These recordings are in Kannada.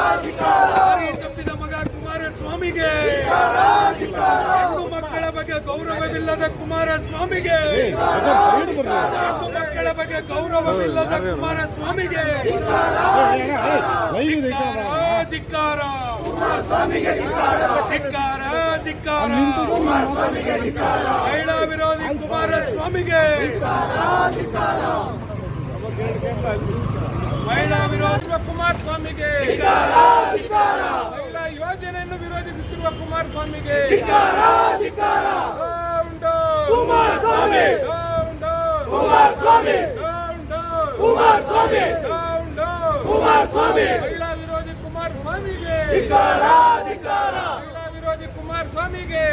ದಾರಿ ತಪ್ಪಿದ ಮಗ ಕುಮಾರಸ್ವಾಮಿಗೆ. ಹೆಣ್ಣು ಮಕ್ಕಳ ಬಗ್ಗೆ ಗೌರವವಿಲ್ಲದ ಕುಮಾರಸ್ವಾಮಿಗೆ. ಹೆಣ್ಣು ಮಕ್ಕಳ ಬಗ್ಗೆ ಗೌರವವಿಲ್ಲದ ಕುಮಾರಸ್ವಾಮಿಗೆ. ಧಿಕ್ಕಾರ. ಧಿಕ್ಕಾರ ಧಿಕ್ಕಾರ. ಮಹಿಳಾ ವಿರೋಧಿ ಕುಮಾರಸ್ವಾಮಿಗೆ. ಮಹಿಳಾ ವಿರೋಧಿ ಕುಮಾರಸ್ವಾಮಿಗೆ ಮಹಿಳಾ ಯೋಜನೆಯನ್ನು ವಿರೋಧಿಸುತ್ತಿರುವ ಕುಮಾರಸ್ವಾಮಿಗೆ! ಮಹಿಳಾ ವಿರೋಧಿ ಕುಮಾರಸ್ವಾಮಿಗೆ ಮಹಿಳಾ ವಿರೋಧಿ ಕುಮಾರಸ್ವಾಮಿಗೆ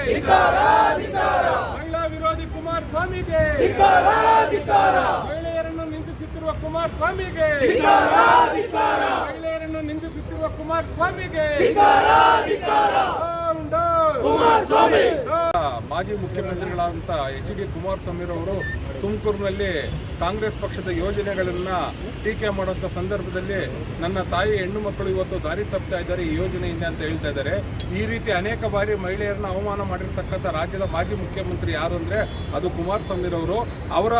ಮಹಿಳಾ ವಿರೋಧಿ ಕುಮಾರಸ್ವಾಮಿಗೆ ಧಿಕ್ಕಾರ ಧಿಕ್ಕಾರ ಮಹಿಳೆಯರನ್ನು ನಿಂದಿಸುತ್ತಿರುವ ಕುಮಾರಸ್ವಾಮಿಗೆ. ಮಹಿಳೆಯರನ್ನು ನಿಂದಿಸುತ್ತಿರುವ ಕುಮಾರಸ್ವಾಮಿಗೆ. ಮಾಜಿ ಮುಖ್ಯಮಂತ್ರಿಗಳಾದಂಥ ಎಚ್ ಡಿ ಕುಮಾರಸ್ವಾಮಿರವರು ತುಮಕೂರಿನಲ್ಲಿ ಕಾಂಗ್ರೆಸ್ ಪಕ್ಷದ ಯೋಜನೆಗಳನ್ನ ಟೀಕೆ ಮಾಡುವಂಥ ಸಂದರ್ಭದಲ್ಲಿ ನನ್ನ ತಾಯಿ ಹೆಣ್ಣು ಮಕ್ಕಳು ಇವತ್ತು ದಾರಿ ತಪ್ತಾ ಇದ್ದಾರೆ ಈ ಯೋಜನೆಯಿಂದ ಅಂತ ಹೇಳ್ತಾ ಇದ್ದಾರೆ. ಈ ರೀತಿ ಅನೇಕ ಬಾರಿ ಮಹಿಳೆಯರನ್ನ ಅವಮಾನ ಮಾಡಿರ್ತಕ್ಕಂಥ ರಾಜ್ಯದ ಮಾಜಿ ಮುಖ್ಯಮಂತ್ರಿ ಯಾರು ಅಂದರೆ ಅದು ಕುಮಾರಸ್ವಾಮಿರವರು ಅವರ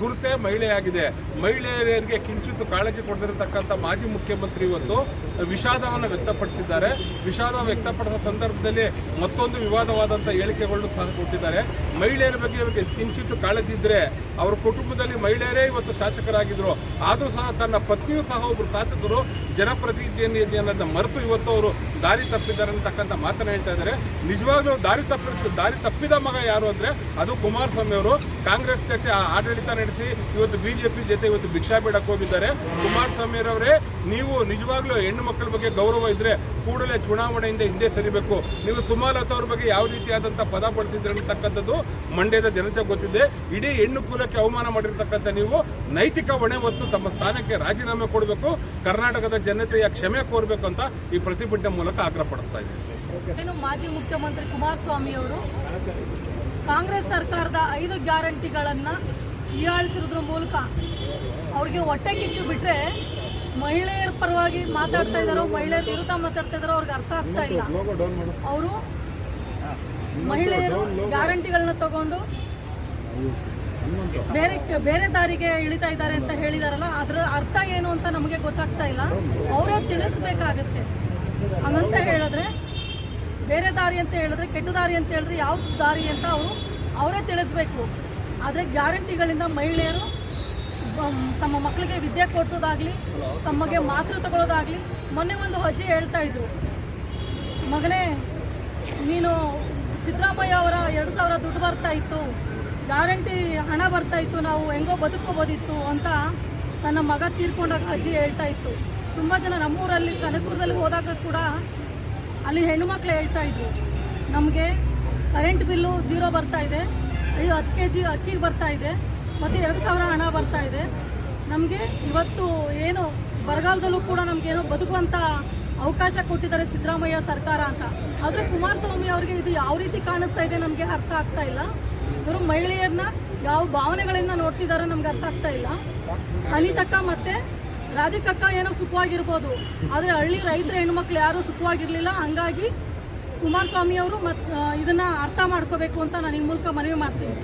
ಗುರುತೇ ಮಹಿಳೆಯಾಗಿದೆ. ಮಹಿಳೆಯರಿಗೆ ಕಿಂಚಿತ್ತು ಕಾಳಜಿ ಕೊಡದಿರತಕ್ಕಂಥ ಮಾಜಿ ಮುಖ್ಯಮಂತ್ರಿ ಇವತ್ತು ವಿಷಾದವನ್ನು ವ್ಯಕ್ತಪಡಿಸಿದ್ದಾರೆ. ವಿಷಾದ ವ್ಯಕ್ತಪಡಿಸಿದ ಸಂದರ್ಭದಲ್ಲಿ ಮತ್ತೊಂದು ವಿವಾದವಾದಂಥ ಹೇಳಿಕೆಗಳನ್ನು ಸಹ ಕೊಟ್ಟಿದ್ದಾರೆ. ಮಹಿಳೆಯರ ಬಗ್ಗೆ ಇವರಿಗೆ ಕಿಂಚಿತ್ತು ಕಾಳಜಿ ಇದ್ದರೆ ಅವರ ಕುಟುಂಬದಲ್ಲಿ ಮಹಿಳೆಯರೇ ಇವತ್ತು ಶಾಸಕರಾಗಿದ್ದರು ಆದರೂ ಸಹ ತನ್ನ ಪತ್ನಿಯೂ ಸಹ ಒಬ್ಬರು ಶಾಸಕರು ಜನಪ್ರತಿನಿಧಿಯನ್ನು ಅನ್ನೋದನ್ನ ಮರೆತು ಇವತ್ತು ಅವರು ದಾರಿ ತಪ್ಪಿದ್ದಾರೆ ಅಂತಕ್ಕಂಥ ಮಾತನ್ನ ಹೇಳ್ತಾ ಇದ್ದಾರೆ. ನಿಜವಾಗ್ಲೂ ದಾರಿ ತಪ್ಪಿ, ದಾರಿ ತಪ್ಪಿದ ಮಗ ಯಾರು ಅಂದರೆ ಅದು ಕುಮಾರಸ್ವಾಮಿ ಅವರು. ಕಾಂಗ್ರೆಸ್ ಜೊತೆ ಆಡಳಿತ ನಡೆಸಿ ಇವತ್ತು ಬಿಜೆಪಿ ಜೊತೆ ಇವತ್ತು ಭಿಕ್ಷಾ ಬೇಡಕ್ಕೆ ಹೋಗಿದ್ದಾರೆ. ಕುಮಾರಸ್ವಾಮಿ ಅವರೇ ನೀವು ನಿಜವಾಗ್ಲೂ ಹೆಣ್ಣು ಮಕ್ಕಳ ಬಗ್ಗೆ ಗೌರವ ಇದ್ರೆ ಕೂಡಲೇ ಚುನಾವಣೆಯಿಂದ ಹಿಂದೆ ಸರಿಬೇಕು. ನೀವು ಸುಮಲತಾ ಅವ್ರ ಬಗ್ಗೆ ಯಾವ ರೀತಿಯಾದಂಥ ಪದ ಬಳಸಿದ್ರೆ ಅಂತಕ್ಕಂಥದ್ದು ಮಂಡ್ಯದ ಜನತೆ ಗೊತ್ತಿದೆ. ಇಡೀ ಹೆಣ್ಣು ಕುಲಕ್ಕೆ ಅವಮಾನ ಮಾಡಿರ್ತಕ್ಕಂಥ ನೀವು ನೈತಿಕ ಹೊಣೆ ಹೊತ್ತು ತಮ್ಮ ಸ್ಥಾನಕ್ಕೆ ರಾಜೀನಾಮೆ ಕೊಡಬೇಕು. ಕರ್ನಾಟಕದ ಜನತೆಯ ಕ್ಷಮೆ ಕೋರಬೇಕು ಅಂತ ಈ ಪ್ರತಿಭಟನೆ ಮೂಲಕ ಆಗ್ರಹ ಪಡಿಸ್ತಾ ಇದ್ದೀನಿ. ಏನು ಮಾಜಿ ಮುಖ್ಯಮಂತ್ರಿ ಕುಮಾರಸ್ವಾಮಿ ಅವರು ಕಾಂಗ್ರೆಸ್ ಸರ್ಕಾರದ ಐದು ಗ್ಯಾರಂಟಿಗಳನ್ನ ಹೀಯಾಳಿಸಿರೋದ್ರ ಮೂಲಕ ಅವ್ರಿಗೆ ಹೊಟ್ಟೆ ಕಿಚ್ಚು ಬಿಟ್ಟರೆ ಮಹಿಳೆಯರ ಪರವಾಗಿ ಮಾತಾಡ್ತಾ ಇದ್ದಾರೋ ಮಹಿಳೆಯರ ವಿರುದ್ಧ ಮಾತಾಡ್ತಾ ಇದ್ದಾರೋ ಅವ್ರಿಗೆ ಅರ್ಥ ಆಗ್ತಾ ಇಲ್ಲ. ಅವರು ಮಹಿಳೆಯರು ಗ್ಯಾರಂಟಿಗಳನ್ನ ತಗೊಂಡು ಬೇರೆ ಬೇರೆ ದಾರಿಗೆ ಇಳಿತಾ ಇದ್ದಾರೆ ಅಂತ ಹೇಳಿದಾರಲ್ಲ, ಅದರ ಅರ್ಥ ಏನು ಅಂತ ನಮಗೆ ಗೊತ್ತಾಗ್ತಾ ಇಲ್ಲ. ಅವರೇ ತಿಳಿಸ್ಬೇಕಾಗತ್ತೆ. ಹಂಗಂತ ಹೇಳಿದ್ರೆ, ಬೇರೆ ದಾರಿ ಅಂತ ಹೇಳಿದ್ರೆ, ಕೆಟ್ಟ ದಾರಿ ಅಂತ ಹೇಳಿದ್ರೆ ಯಾವ ದಾರಿ ಅಂತ ಅವರು ಅವರೇ ತಿಳಿಸ್ಬೇಕು. ಆದರೆ ಗ್ಯಾರಂಟಿಗಳಿಂದ ಮಹಿಳೆಯರು ತಮ್ಮ ಮಕ್ಕಳಿಗೆ ವಿದ್ಯೆ ಕೊಡಿಸೋದಾಗಲಿ, ತಮಗೆ ಮಾತ್ರೆ ತಗೊಳ್ಳೋದಾಗಲಿ, ಮೊನ್ನೆ ಒಂದು ಅಜ್ಜಿ ಹೇಳ್ತಾ ಇದ್ರು. ಮಗನೇ, ನೀನು ಸಿದ್ದರಾಮಯ್ಯ ಅವರ ಎರಡು ಸಾವಿರ ದುಡ್ಡು ಬರ್ತಾ ಇತ್ತು. ಗ್ಯಾರಂಟಿ ಹಣ ಬರ್ತಾ ಇತ್ತು, ನಾವು ಹೆಂಗೋ ಬದುಕೋಬೋದಿತ್ತು ಅಂತ ನನ್ನ ಮಗ ತೀರ್ಕೊಂಡಾಗ ಅಜ್ಜಿ ಹೇಳ್ತಾ ಇತ್ತು. ತುಂಬ ಜನ ನಮ್ಮೂರಲ್ಲಿ, ಕನಕಪುರದಲ್ಲಿ ಹೋದಾಗ ಕೂಡ ಅಲ್ಲಿ ಹೆಣ್ಣುಮಕ್ಳು ಹೇಳ್ತಾ ಇದ್ರು. ನಮಗೆ ಕರೆಂಟ್ ಬಿಲ್ಲು ಝೀರೋ ಬರ್ತಾ ಇದೆ. ಐದು ಹತ್ತು ಕೆ ಜಿ ಅಕ್ಕಿಗೆ ಬರ್ತಾ ಇದೆ. ಮತ್ತು ಎರಡು ಸಾವಿರ ಹಣ ಬರ್ತಾ ಇದೆ. ನಮಗೆ ಇವತ್ತು ಏನು ಬರಗಾಲದಲ್ಲೂ ಕೂಡ ನಮಗೇನೋ ಬದುಕುವಂಥ ಅವಕಾಶ ಕೊಟ್ಟಿದ್ದಾರೆ ಸಿದ್ದರಾಮಯ್ಯ ಸರ್ಕಾರ ಅಂತ. ಆದರೆ ಕುಮಾರಸ್ವಾಮಿ ಅವರಿಗೆ ಇದು ಯಾವ ರೀತಿ ಕಾಣಿಸ್ತಾ ಇದೆ ನಮಗೆ ಅರ್ಥ ಆಗ್ತಾ ಇಲ್ಲ. ಇವರು ಮಹಿಳೆಯರನ್ನ ಯಾವ ಭಾವನೆಗಳಿಂದ ನೋಡ್ತಿದ್ದಾರೆ ನಮ್ಗೆ ಅರ್ಥ ಆಗ್ತಾ ಇಲ್ಲ. ಅನಿತಕ್ಕ ಮತ್ತೆ ರಾಧಿಕಕ್ಕ ಏನೋ ಸುಖವಾಗಿರ್ಬೋದು. ಆದರೆ ಹಳ್ಳಿ ರೈತರ ಹೆಣ್ಮಕ್ಳು ಯಾರೂ ಸುಖವಾಗಿರಲಿಲ್ಲ. ಹಂಗಾಗಿ ಕುಮಾರಸ್ವಾಮಿ ಅವರು ಮತ್ ಇದನ್ನ ಅರ್ಥ ಮಾಡ್ಕೋಬೇಕು ಅಂತ ನಾನು ಈ ಮೂಲಕ ಮನವಿ ಮಾಡ್ತೀನಿ.